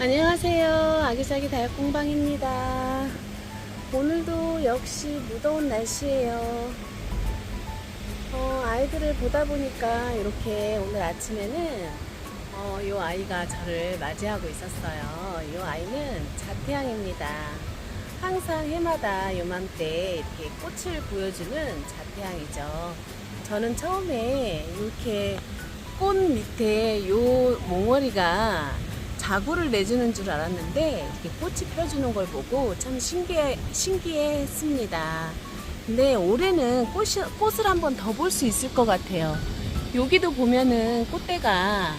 안녕하세요. 아기자기 다육공방입니다. 오늘도 역시 무더운 날씨예요. 어, 아이들을 보다 보니까 이렇게 오늘 아침에는 어, 이 아이가 저를 맞이하고 있었어요. 이 아이는 자태양입니다. 항상 해마다 요맘때 이렇게 꽃을 보여주는 자태양이죠. 저는 처음에 이렇게 꽃 밑에 요 몽월이가 자구를 내주는 줄 알았는데 이렇게 꽃이 펴주는 걸 보고 참 신기해, 신기했습니다. 근데 올해는 꽃이, 꽃을 한번 더 볼 수 있을 것 같아요. 여기도 보면은 꽃대가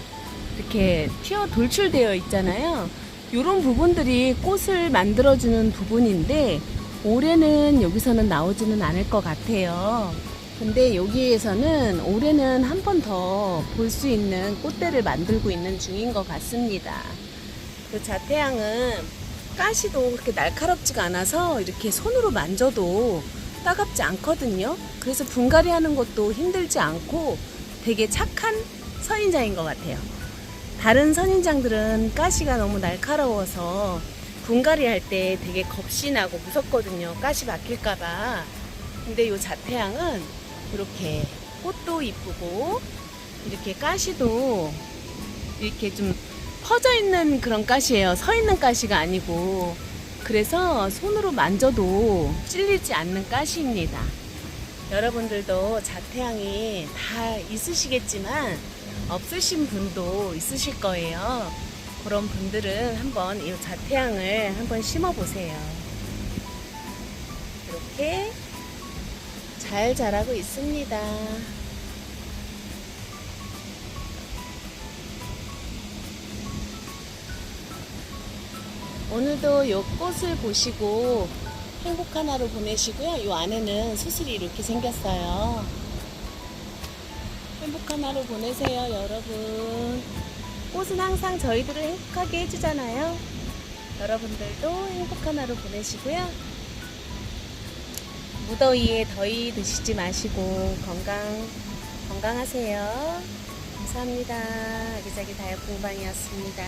이렇게 튀어 돌출되어 있잖아요. 이런 부분들이 꽃을 만들어주는 부분인데 올해는 여기서는 나오지는 않을 것 같아요. 근데 여기에서는 올해는 한 번 더 볼 수 있는 꽃대를 만들고 있는 중인 것 같습니다. 그 자태양은 가시도 그렇게 날카롭지가 않아서 이렇게 손으로 만져도 따갑지 않거든요. 그래서 분갈이 하는 것도 힘들지 않고 되게 착한 선인장인 것 같아요. 다른 선인장들은 가시가 너무 날카로워서 분갈이 할 때 되게 겁이 나고 무섭거든요. 가시 박힐까봐. 근데 이 자태양은 이렇게 꽃도 이쁘고 이렇게 가시도 이렇게 좀 퍼져 있는 그런 가시예요. 서 있는 가시가 아니고 그래서 손으로 만져도 찔리지 않는 가시입니다. 여러분들도 자태양이 다 있으시겠지만 없으신 분도 있으실 거예요. 그런 분들은 한번 이 자태양을 한번 심어 보세요. 이렇게 잘 자라고 있습니다. 오늘도 이 꽃을 보시고 행복한 하루 보내시고요. 이 안에는 수술이 이렇게 생겼어요. 행복한 하루 보내세요, 여러분. 꽃은 항상 저희들을 행복하게 해주잖아요. 여러분들도 행복한 하루 보내시고요. 무더위에 더위 드시지 마시고 건강 건강하세요. 감사합니다. 아기자기 다육공방이었습니다.